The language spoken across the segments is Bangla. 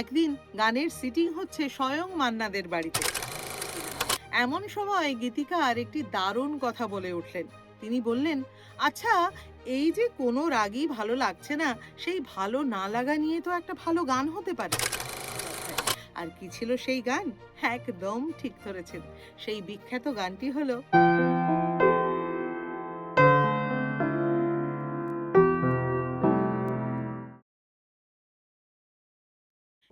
একদিন গানের সিটিং হচ্ছে স্বয়ং মান্নাদের বাড়িতে। এমন সময় গীতিকার একটি দারুণ কথা বলে উঠলেন। তিনি বললেন আচ্ছা এই যে কোনো রাগই ভালো লাগছে না, সেই ভালো না লাগা নিয়ে তো একটা ভালো গান হতে পারে। আর কি ছিল সেই গান? একদম ঠিক ধরেছেন। সেই বিখ্যাত গানটি হলো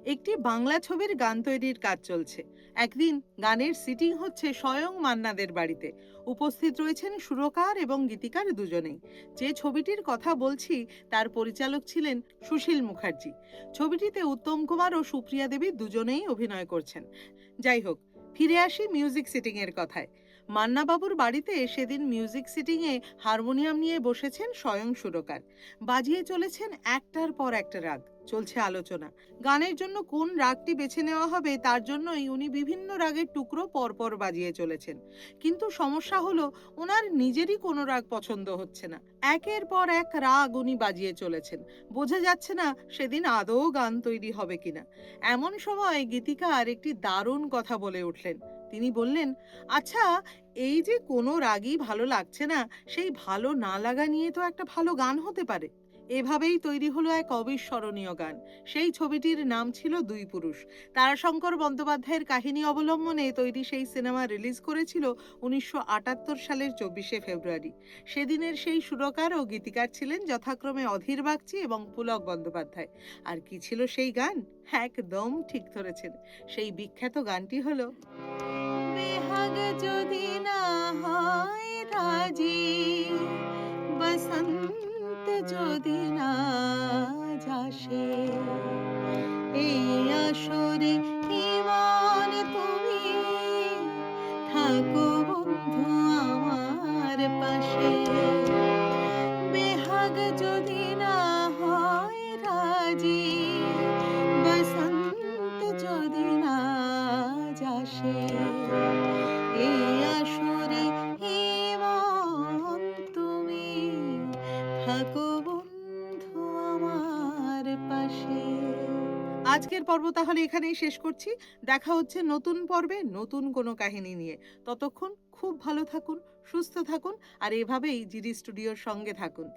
একটি বাংলা ছবির গান তৈরির কাজ চলছে। একদিন গানের সিটিং হচ্ছে স্বয়ং মান্নাদের বাড়িতে। উপস্থিত রয়েছেন সুরকার এবং গীতিকার দুজনেই। যে ছবিটির কথা বলছি, তার পরিচালক ছিলেন সুশীল মুখার্জি। ছবিটিতে উত্তম কুমার ও সুপ্রিয়া দেবী দুজনেই অভিনয় করছেন। যাই হোক, ফিরে আসি মিউজিক সিটিং এর কথায়। মান্নাবাবুর বাড়িতে সেদিন মিউজিক সিটিংয়ে হারমোনিয়াম নিয়ে বসেছেন স্বয়ং সুরকার। বাজিয়ে চলেছেন একটার পর একটা রাগ। চলছে আলোচনা। গানের জন্য কোন রাগটি বেছে নেওয়া হবে তার জন্যই উনি বিভিন্ন রাগের টুকরো পরপর বাজিয়ে চলেছেন। কিন্তু সমস্যা হলো, ওনার নিজেরই কোনো রাগ পছন্দ হচ্ছে না। একের পর এক রাগ উনি বাজিয়ে চলেছেন। বোঝা যাচ্ছে না সেদিন আদৌ গান তৈরি হবে কিনা। এমন সময় গীতিকার একটি দারুণ কথা বলে উঠলেন। তিনি বললেন আচ্ছা এই যে কোনো রাগই ভালো লাগছে না, সেই ভালো না লাগা নিয়ে তো একটা ভালো গান হতে পারে। এভাবেই তৈরি হলো এক অবিস্মরণীয় গান। সেই ছবিটির নাম ছিল দুই পুরুষ। তারাশঙ্কর বন্দ্যোপাধ্যায়ের কাহিনী অবলম্বনে তৈরি সেই সিনেমা রিলিজ করেছিল উনিশশো আটাত্তর সালের চব্বিশে ফেব্রুয়ারি। সেদিনের সেই সুরকার ও গীতিকার ছিলেন যথাক্রমে অধীর বাগচি এবং পুলক বন্দ্যোপাধ্যায়। আর কি ছিল সেই গান? একদম ঠিক ধরেছেন। সেই বিখ্যাত গানটি হলো বেহাগ যদি না হয় থাকো বন্ধু আমার পাশে। বেহাগ যদি না হয় রাজি, বসন্ত যদি না যাসে। এই আসরে ইমান তুমি থাকো আজকের পর্ব তাহলে এখানেই শেষ করছি। দেখা হচ্ছে নতুন পর্বে নতুন কোনো কাহিনী নিয়ে। ততক্ষণ খুব ভালো থাকুন, সুস্থ থাকুন, আর এভাবেই জিডি স্টুডিওর সঙ্গে থাকুন।